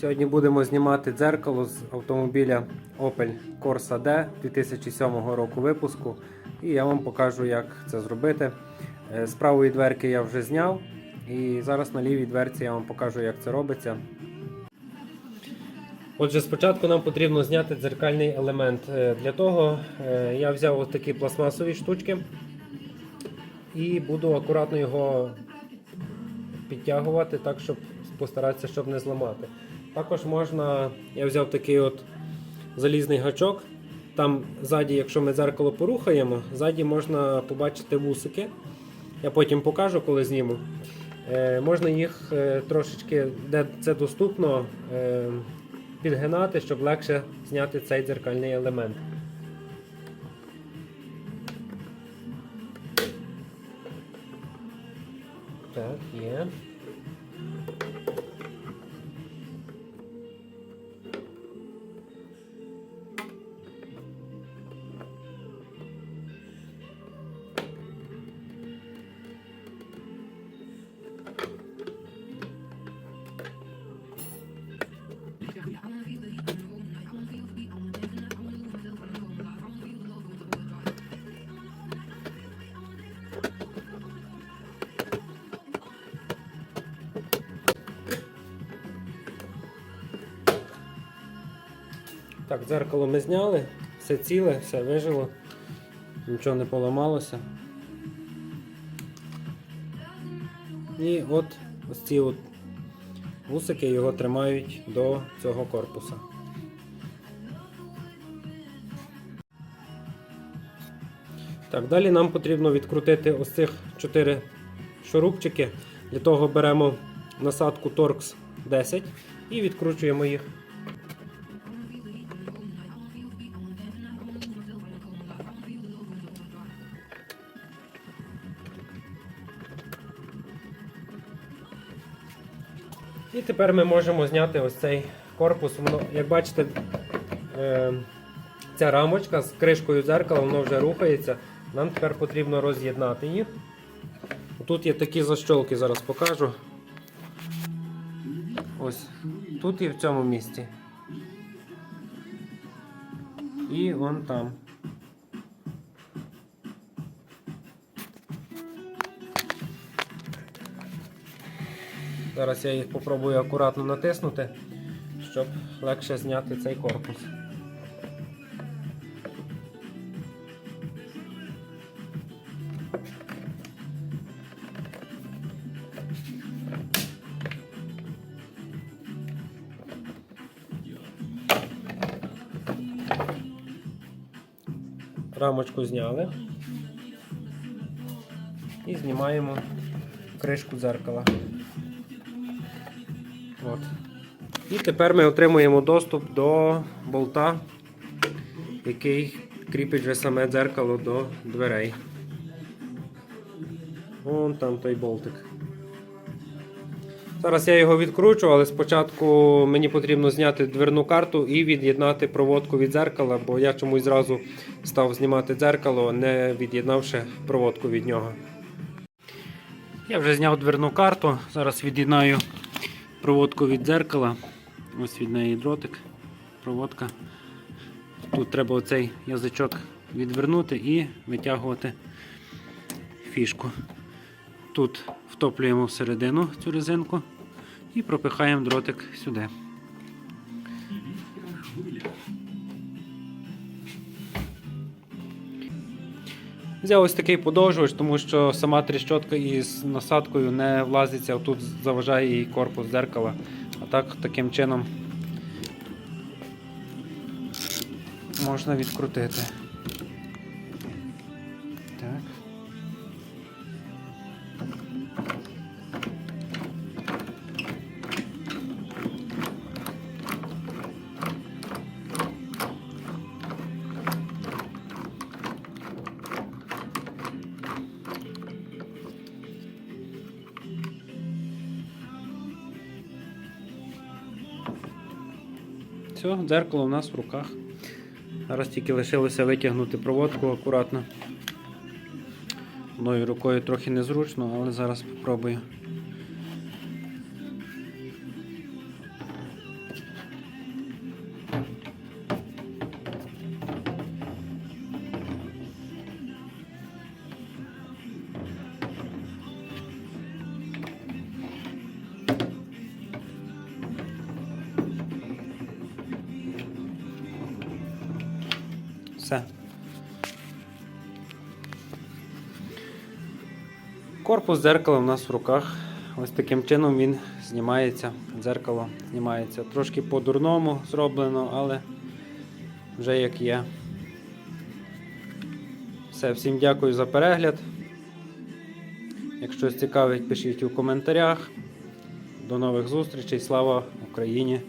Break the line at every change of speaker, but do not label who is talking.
Сьогодні будемо знімати дзеркало з автомобіля Opel Corsa D 2007 року випуску. І я вам покажу, як це зробити. Е, З правої дверки я вже зняв. І зараз на лівій дверці я вам покажу, як це робиться. Отже, спочатку нам потрібно зняти дзеркальний елемент. Е, Для того е, я взяв ось такі пластмасові штучки і буду акуратно його підтягувати так, щоб постаратися, щоб не зламати. Також можна, я взяв такий от залізний гачок. Там ззаді, якщо ми дзеркало порухаємо, ззаді можна побачити вусики. Я потім покажу, коли зніму. Е, можна їх е, трошечки, де це доступно, е, підгинати, щоб легше зняти цей дзеркальний елемент. Так, є. Так, дзеркало ми зняли, все ціле, все вижило, нічого не поламалося. І от ось ці от вусики його тримають до цього корпуса. Так, далі нам потрібно відкрутити ось цих 4 шурупчики. Для того беремо насадку Torx 10 і відкручуємо їх. І тепер ми можемо зняти ось цей корпус. Воно, як бачите, е, ця рамочка з кришкою дзеркала, воно вже рухається. Нам тепер потрібно роз'єднати їх. Тут є такі защолки, зараз покажу. Ось тут і в цьому місці. І вон там. Зараз я їх попробую акуратно натиснути, щоб легше зняти цей корпус. Рамочку зняли і знімаємо кришку дзеркала. От. І тепер ми отримуємо доступ до болта, який кріпить вже саме дзеркало до дверей. Вон там той болтик. Зараз я його відкручу, але спочатку мені потрібно зняти дверну карту і від'єднати проводку від дзеркала, бо я чомусь зразу став знімати дзеркало, не від'єднавши проводку від нього. Я вже зняв дверну карту, зараз від'єднаю проводку від дзеркала. Ось від неї дротик, проводка. Тут треба оцей язичок відвернути і витягувати фішку. Тут втоплюємо всередину цю резинку і пропихаємо дротик сюди. Взяв ось такий подовжувач, тому що сама тріщотка із насадкою не влазиться, тут заважає її корпус дзеркала. А так таким чином можна відкрутити. Все, дзеркало у нас в руках. Зараз тільки лишилося витягнути проводку акуратно. Мною рукою трохи незручно, але зараз спробую. все. Корпус дзеркала у нас в руках. Ось таким чином він знімається, дзеркало знімається. Трошки по-дурному зроблено, але вже як є. Все, всім дякую за перегляд. Якщо цікавить, пишіть у коментарях. До нових зустрічей. Слава Україні!